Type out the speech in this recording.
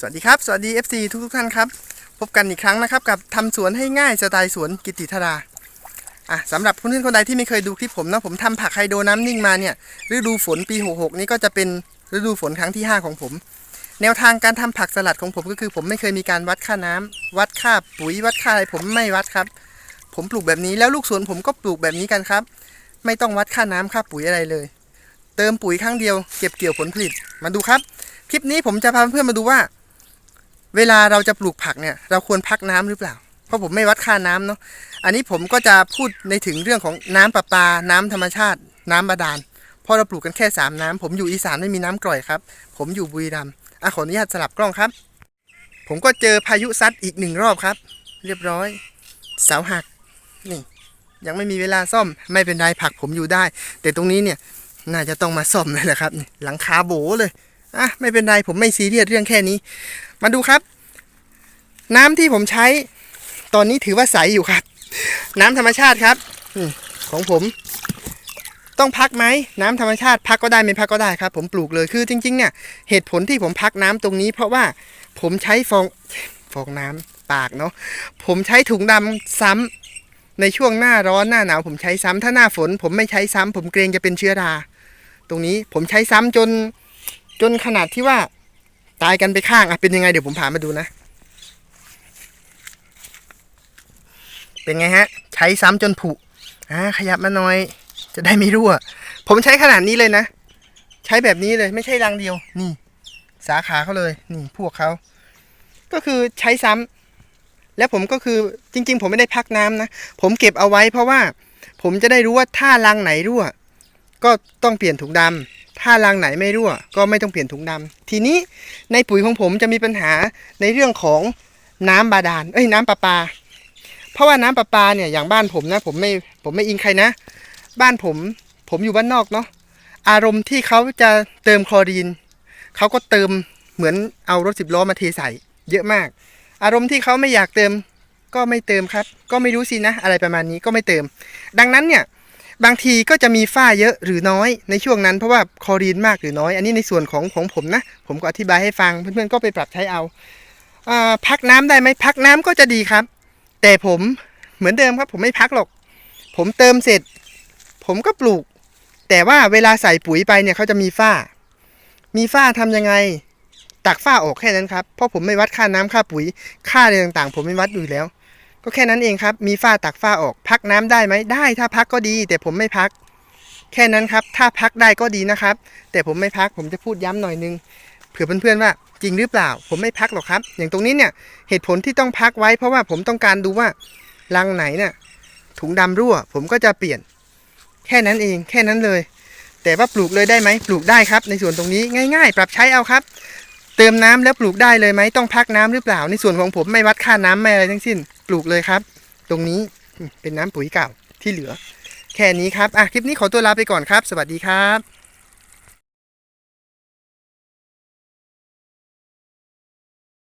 สวัสดีครับ สวัสดี FC ทุกทุกๆท่านครับ พบกันอีกครั้งนะครับ กับทำสวนให้ง่ายสไตล์สวนกิติธราอะสำหรับเพื่อนๆคนใดที่ไม่เคยดูคลิปผมนะผมทำผักไฮโดรน้ำนิ่งมาเนี่ยฤดูฝนปี 66 นี้ก็จะเป็นฤดูฝนครั้งที่ 5 ของผม แนวทางการทำผักสลัดของผมก็คือผมไม่เคยมีการวัดค่าน้ำวัดค่าปุ๋ยวัดค่าอะไรผมไม่วัดครับ ผมปลูกแบบนี้แล้วลูกสวนผมก็ปลูกแบบนี้กันครับ ไม่ต้องวัดค่าน้ำค่าปุ๋ยอะไรเลย เติมปุ๋ยครั้งเดียวเก็บเกี่ยวผลผลิตมาดูครับ คลิปนี้ผมจะพาเพื่อนมาดูว่า เวลาเราจะปลูกผักเนี่ย เราควรพักน้ำหรือเปล่า เพราะผมไม่วัดค่าน้ำเนาะ อันนี้ผมก็จะพูดในถึงเรื่องของน้ำประปา น้ำธรรมชาติ น้ำบาดาลเพราะเราปลูกกันแค่สามน้ำผมอยู่อีสานไม่มีน้ำกร่อยครับ ผมอยู่บุรีรัมย์อะขออนุญาตสลับกล้องครับ ผมก็เจอพายุซัดอีกหนึ่งรอบครับ เรียบร้อย เสาหัก นี่ ยังไม่มีเวลาซ่อม ไม่เป็นไรผักผมอยู่ได้ แต่ตรงนี้เนี่ย น่าจะต้องมาซ่อมเลยแหละครับ หลังคาโบเลย อะไม่เป็นไรผมไม่ซีเรียสเรื่องแค่นี้ มาดูครับ น้ำที่ผมใช้ ตอนนี้ถือว่าใสอยู่ครับ น้ำธรรมชาติครับของผม ต้องพักไหมน้ำธรรมชาติพักก็ได้ไม่พักก็ได้ครับ ผมปลูกเลยคือจริงๆเนี่ยเหตุผลที่ผมพักน้ำตรงนี้ เพราะว่าผมใช้ฟองฟองน้ำปากเนาะผมใช้ถุงดำซ้ำในช่วงหน้าร้อนหน้าหนาวผมใช้ซ้ำถ้าหน้าฝน ผมไม่ใช้ซ้ำผมเกรงจะเป็นเชื้อรา ตรงนี้ผมใช้ซ้ำจน จนขนาดที่ว่าตายกันไปข้างอะเป็นยังไงเดี๋ยวผมพามาดูนะ เป็นไงฮะ ใช้ซ้ำจนผุอ่าขยับมาหน่อย จะได้ไม่รั่ว ผมใช้ขนาดนี้เลยนะ ใช้แบบนี้เลยไม่ใช่รังเดียว นี่ สาขาเขาเลย นี่ พวกเขาก็คือใช้ซ้ำแล้วผมก็คือจริง ๆ ผมไม่ได้พักน้ำนะ ผมเก็บเอาไว้เพราะว่า ผมจะได้รู้ว่าถ้ารังไหนรั่ว ก็ต้องเปลี่ยนถุงดำ ถ้ารังไหนไม่รั่ว ก็ไม่ต้องเปลี่ยนถุงดำทีนี้ในปุ๋ยของผมจะมีปัญหาในเรื่องของน้ำบาดาลเอ้ยน้ำประปา เพราะว่าน้ำประปาเนี่ยอย่างบ้านผมนะ ผมไม่ผมไม่อิงใครนะ บ้านผมผมอยู่บ้านนอกเนาะอารมณ์ที่เขาจะเติมคลอรีนเขาก็เติมเหมือนเอารถสิบล้อมาเทใส่เยอะมาก อารมณ์ที่เขาไม่อยากเติมก็ไม่เติมครับ ก็ไม่รู้สินะ อะไรประมาณนี้ก็ไม่เติม ดังนั้นเนี่ย บางทีก็จะมีฝ้าเยอะหรือน้อยในช่วงนั้นเพราะว่าคลอรีนมากหรือน้อย อันนี้ในส่วนของของผมนะ ผมก็อธิบายให้ฟังเพื่อนๆก็ไปปรับใช้เอาอาพักน้ำได้ไหมพักน้ำก็จะดีครับ แต่ผมเหมือนเดิมครับผมไม่พักหรอก ผมเติมเสร็จ ผมก็ปลูก แต่ว่าเวลาใส่ปุ๋ยไปเนี่ยเขาจะมีฝ้า มีฝ้าทำยังไงตักฝ้าออกแค่นั้นครับเพราะผมไม่วัดค่าน้ำค่าปุ๋ยค่าอะไรต่างๆ ผมไม่วัดอยู่แล้ว ก็แค่นั้นเองครับ มีฝ้าตักฝ้าออก พักน้ำได้ไหมได้ ถ้าพักก็ดี แต่ผมไม่พัก แค่นั้นครับ ถ้าพักได้ก็ดีนะครับ แต่ผมไม่พักผมจะพูดย้ำหน่อยนึงเผื่อเพื่อนๆว่าจริงหรือเปล่า ผมไม่พักหรอกครับ อย่างตรงนี้เนี่ยเหตุผลที่ต้องพักไว้ เพราะว่าผมต้องการดูว่ารังไหนเนี่ยถุงดำรั่ว ผมก็จะเปลี่ยน แค่นั้นเอง แค่นั้นเลย แต่ว่าปลูกเลยได้ไหมปลูกได้ครับ ในส่วนตรงนี้ง่าย ๆ ปรับใช้เอาครับ เติมน้ำแล้วปลูกได้เลยไหมต้องพักน้ำหรือเปล่า ในส่วนของผมไม่วัดค่าน้ำไม่อะไรทั้งสิ้น ปลูกเลยครับ ตรงนี้เป็นน้ำปุ๋ยเก่าที่เหลือ แค่นี้ครับอะคลิปนี้ขอตัวลาไปก่อนครับ สวัสดีครับ